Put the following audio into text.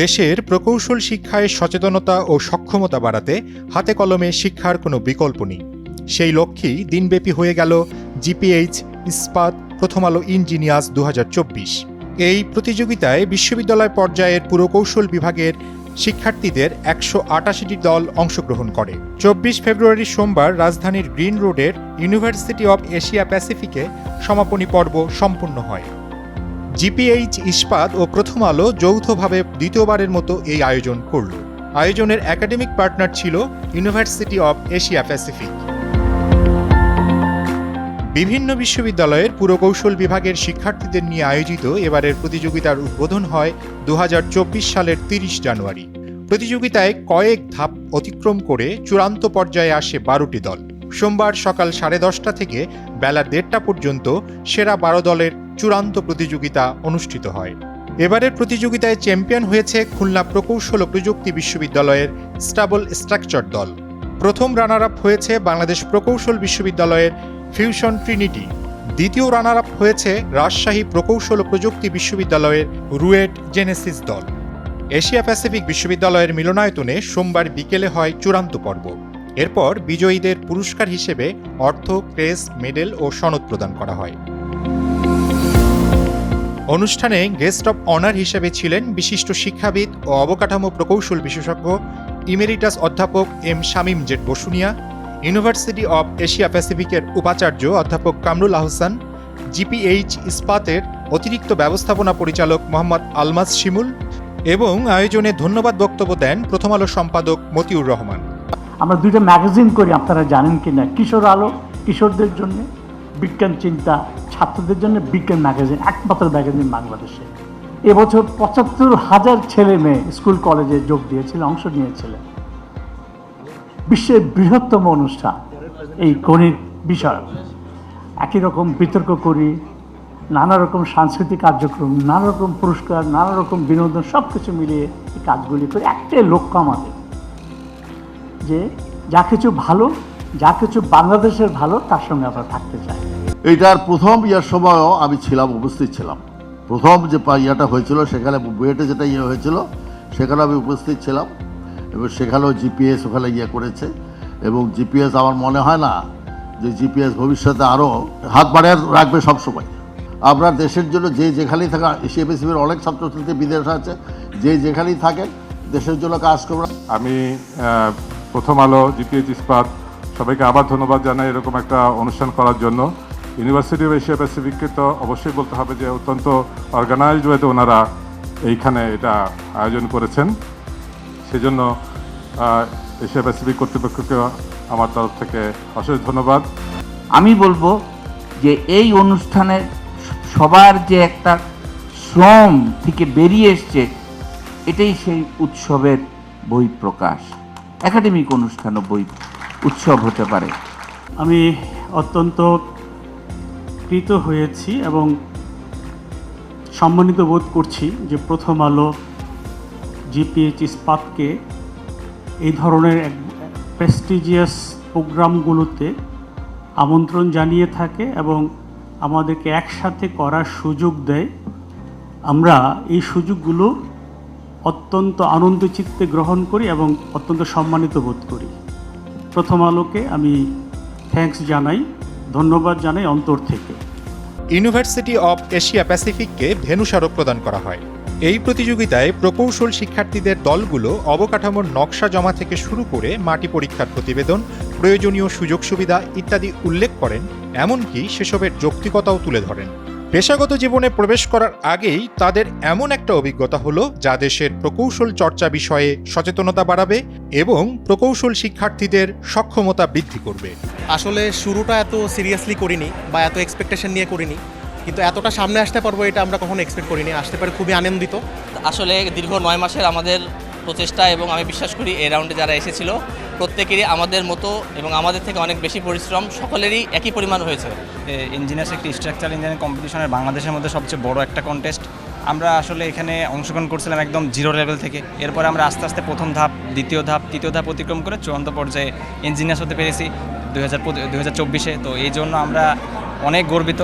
দেশের প্রকৌশল শিক্ষায় সচেতনতা ও সক্ষমতা বাড়াতে হাতে কলমে শিক্ষার কোনো বিকল্প নেই। সেই লক্ষ্যেই দিনব্যাপী হয়ে গেল জিপিএইচ ইস্পাত প্রথম আলো ইঞ্জিনিয়ার্স দু হাজার চব্বিশ। এই প্রতিযোগিতায় বিশ্ববিদ্যালয় পর্যায়ের পুরকৌশল বিভাগের শিক্ষার্থীদের একশো আটাশিটি দল অংশগ্রহণ করে। চব্বিশ ফেব্রুয়ারি সোমবার রাজধানীর গ্রিন রোডের ইউনিভার্সিটি অব এশিয়া প্যাসিফিকে সমাপনী পর্ব সম্পন্ন হয়। জিপিএইচ ইস্পাত ও প্রথম আলো যৌথভাবে দ্বিতীয়বারের মতো এই আয়োজন করল। আয়োজনের একাডেমিক পার্টনার ছিল ইউনিভার্সিটি অব এশিয়া প্যাসিফিক। বিভিন্ন বিশ্ববিদ্যালয়ের পুরকৌশল বিভাগের শিক্ষার্থীদের নিয়ে আয়োজিত এবারের প্রতিযোগিতার উদ্বোধন হয় দু হাজার চব্বিশ সালের তিরিশ জানুয়ারি। প্রতিযোগিতায় কয়েক ধাপ অতিক্রম করে চূড়ান্ত পর্যায়ে আসে বারোটি দল। সোমবার সকাল সাড়ে দশটা থেকে বেলা দেড়টা পর্যন্ত সেরা বারো দলের চূড়ান্ত প্রতিযোগিতা অনুষ্ঠিত হয়। এবারের প্রতিযোগিতায় চ্যাম্পিয়ন হয়েছে খুলনা প্রকৌশল ও প্রযুক্তি বিশ্ববিদ্যালয়ের স্টাবল স্ট্রাকচার দল। প্রথম রানার আপ হয়েছে বাংলাদেশ প্রকৌশল বিশ্ববিদ্যালয়ের ফিউশন ট্রিনিটি। দ্বিতীয় রানার আপ হয়েছে রাজশাহী প্রকৌশল ও প্রযুক্তি বিশ্ববিদ্যালয়ের রুয়েট জেনেসিস দল। এশিয়া প্যাসিফিক বিশ্ববিদ্যালয়ের মিলনায়তনে সোমবার বিকেলে হয় চূড়ান্ত পর্ব। এরপর বিজয়ীদের পুরস্কার হিসেবে অর্থ, ক্রেস, মেডেল ও সনদ প্রদান করা হয়। অনুষ্ঠানে গেস্ট অব অনার হিসেবে ছিলেন বিশিষ্ট শিক্ষাবিদ ও অবকাঠামো প্রকৌশল বিশেষজ্ঞ ইমেরিটাস অধ্যাপক M Shamim Z Bosunia, university of Asia প্যাসিফিকের উপাচার্য অধ্যাপক কামরুল আহসান, জিপিএইচ ইস্পাতের অতিরিক্ত ব্যবস্থাপনা পরিচালক মোহাম্মদ আলমাস শিমুল এবং আয়োজনে ধন্যবাদ বক্তব্য দেন প্রথম আলো সম্পাদক মতিউর রহমান। আমরা দুইটা ম্যাগাজিন করি, আপনারা জানেন কি না কিশোর আলো, কিশোরদের জন্য বিজ্ঞান চিন্তা ছাত্রদের জন্য বিজ্ঞান ম্যাগাজিন, একমাত্র ম্যাগাজিন বাংলাদেশে। এবছর পঁচাত্তর হাজার ছেলে মেয়ে স্কুল, কলেজে যোগ দিয়েছিল, অংশ নিয়েছিলেন বিশ্বের বৃহত্তম অনুষ্ঠান, এই গণিত বিষয় একই রকম বিতর্ক করি, নানা রকম সাংস্কৃতিক কার্যক্রম, নানা রকম পুরস্কার, নানা রকম বিনোদন সব কিছু মিলিয়ে এই কাজগুলি করে একটাই লক্ষ্য আমাদের। যে যা কিছু ভালো, যা কিছু বাংলাদেশের ভালো, তার সঙ্গে আমরা থাকতে চাই। এইটার প্রথম ইয়ার সময়ও আমি ছিলাম, উপস্থিত ছিলাম। প্রথম যে ইয়াটা হয়েছিল, সেখানে বুয়েটে যেটা ইয়ে হয়েছিল, সেখানে আমি উপস্থিত ছিলাম। এবং সেখানেও জিপিএস ওখানে ইয়ে করেছে। এবং জিপিএস আমার মনে হয় না যে জিপিএস ভবিষ্যতে আরও হাত বাড়িয়ে রাখবে সবসময় আমরা দেশের জন্য যে যেখানেই থাকা, এশিয়া প্যাসিফিকের অনেক ছাত্রছাত্রী বিদেশে আছে, যে যেখানেই থাকেন, দেশের জন্য কাজ করবেন আমি প্রথম আলো জিপিএস ইস্পাত, সবাইকে আবার ধন্যবাদ জানাই এরকম একটা অনুষ্ঠান করার জন্য। ইউনিভার্সিটি অফ এশিয়া প্যাসিফিককে তো অবশ্যই বলতে হবে যে অত্যন্ত অর্গানাইজড ওয়েতে ওনারা এইখানে এটা আয়োজন করেছেন। সেজন্য এশিয়া প্যাসিফিক কর্তৃপক্ষকে আমার তরফ থেকে অশেষ ধন্যবাদ। আমি বলব যে এই অনুষ্ঠানে সবার যে একটা শ্রম থেকে বেরিয়ে এসছে এটাই সেই উৎসবের বই প্রকাশ একাডেমিক অনুষ্ঠানও বই উৎসব হতে পারে। আমি অত্যন্ত কৃত হয়েছি এবং সম্মানিত বোধ করছি যে প্রথম আলো জিপিএইচ ইস্পাতকে এই ধরনের এক প্রেস্টিজিয়াস প্রোগ্রামগুলোতে আমন্ত্রণ জানিয়ে থাকে এবং আমাদেরকে একসাথে করার সুযোগ দেয়। আমরা এই সুযোগগুলো অত্যন্ত আনন্দ চিত্তে গ্রহণ করি এবং অত্যন্ত সম্মানিত বোধ করি। প্রথম আলোকে আমি থ্যাঙ্কস জানাই। ধন্যবাদ জানাই অন্তর থেকে। ইউনিভার্সিটি অব এশিয়া প্যাসিফিককে ভেনু স্মারক প্রদান করা হয়। এই প্রতিযোগিতায় প্রকৌশল শিক্ষার্থীদের দলগুলো অবকাঠামোর নকশা জমা থেকে শুরু করে মাটি পরীক্ষার প্রতিবেদন, প্রয়োজনীয় সুযোগ সুবিধা ইত্যাদি উল্লেখ করেন, এমনকি সেসবের যৌক্তিকতাও তুলে ধরেন। পেশাগত জীবনে প্রবেশ করার আগেই তাদের এমন একটা অভিজ্ঞতা হলো যা দেশের প্রকৌশল চর্চা বিষয়ে সচেতনতা বাড়াবে এবং প্রকৌশল শিক্ষার্থীদের সক্ষমতা বৃদ্ধি করবে। আসলে শুরুটা এত সিরিয়াসলি করিনি বা এত এক্সপেকটেশন নিয়ে করিনি কিন্তু এতটা সামনে আসতে পারব এটা আমরা কখনো এক্সপেক্ট করিনি আসতে পারে খুবই আনন্দিত। আসলে দীর্ঘ নয় মাসের আমাদের প্রচেষ্টা এবং আমি বিশ্বাস করি এই রাউন্ডে যারা এসেছিল, প্রত্যেকেরই আমাদের মতো এবং আমাদের থেকে অনেক বেশি পরিশ্রম সকলেরই একই পরিমাণ হয়েছে। ইঞ্জিনিয়ার্স একটি স্ট্রাকচার ইঞ্জিনিয়ারিং কম্পিটিশনের বাংলাদেশের মধ্যে সবচেয়ে বড় একটা কন্টেস্ট আমরা আসলে এখানে অংশগ্রহণ করছিলাম একদম জিরো লেভেল থেকে। এরপরে আমরা আস্তে আস্তে প্রথম ধাপ, দ্বিতীয় ধাপ, তৃতীয় ধাপ অতিক্রম করে চূড়ান্ত পর্যায়ে ইঞ্জিনিয়ার্স হতে পেরেছি দুই হাজার তো এই জন্য আমরা অনেক গর্বিত।